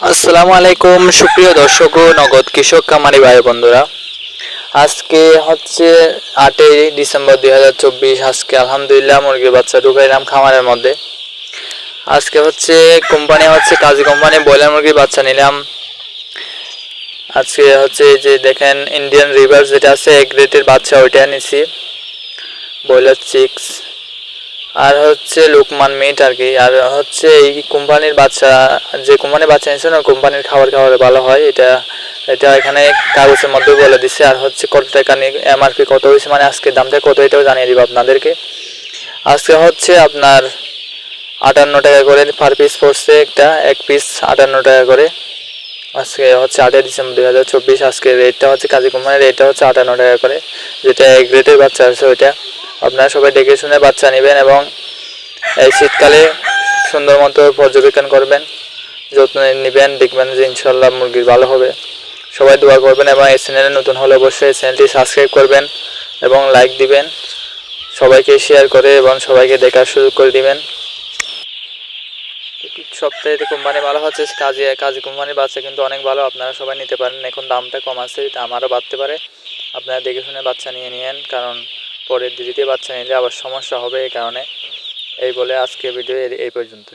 আসসালামু আলাইকুম, সুপ্রিয় দর্শক ও নগদ কৃষক কামারি ভাই বন্ধুরা। আজকে হচ্ছে আটই ডিসেম্বর দুই হাজার চব্বিশ, আজকে আলহামদুলিল্লাহ মুরগির বাচ্চা ঢুকাইলাম খামারের মধ্যে। আজকে হচ্ছে কোম্পানি হচ্ছে কাজী কোম্পানি, ব্রয়লার মুরগির বাচ্চা নিলাম। আজকে হচ্ছে যে দেখেন ইন্ডিয়ান রিভার যেটা আছে, এক রেটের বাচ্চা ওইটা নিছি ব্রয়লার চিক্স আর হচ্ছে লোকমান মিট আর কি। আর হচ্ছে এই কোম্পানির বাচ্চা, যে কোম্পানির বাচ্চা নিচ্ছে না, কোম্পানির খাবার খাবার ভালো হয়, এটা এটা এখানে কাগজের মধ্যে বলে দিছে। আর হচ্ছে কত টাকা নিয়ে, এমআরপি কত হয়েছে মানে আজকে দামটা কত, এটাও জানিয়ে দিব আপনাদেরকে। আজকে হচ্ছে আপনার আটান্ন টাকা করে পার পিস পড়ছে একটা, এক পিস আটান্ন টাকা করে। আজকে হচ্ছে আটই ডিসেম্বর দুই হাজার চব্বিশ আজকে রেটটা হচ্ছে কাজী কোম্পানির রেটটা হচ্ছে আটান্ন টাকা করে। যেটা এক রেটের বাচ্চা আছে, ওইটা আপনারা সবাই দেখে শুনে বাচ্চা নেবেন এবং এই শীতকালে সুন্দর মতো পর্যবেক্ষণ করবেন, যত্ন নেবেন, দেখবেন যে ইনশাল্লাহ মুরগির ভালো হবে। সবাই দোয়া করবেন এবং এই চ্যানেলে নতুন হলে অবশ্যই চ্যানেলটি সাবস্ক্রাইব করবেন এবং লাইক দিবেন, সবাইকে শেয়ার করে এবং সবাইকে দেখার সুযোগ করে দিবেন। সপ্তাহে কোম্পানি ভালো হচ্ছে, কাজে কাজী কোম্পানির বাচ্চা কিন্তু অনেক ভালো আপনারা সবাই নিতে পারেন। এখন দামটা কম আছে, দাম আরও বাড়তে পারে। আপনারা দেখে শুনে বাচ্চা নিয়ে নিয়েন, কারণ পরের দিদিতে বাচ্চা নিলে আবার সমস্যা হবে এই কারণে। এই বলে আজকে ভিডিও এই পর্যন্ত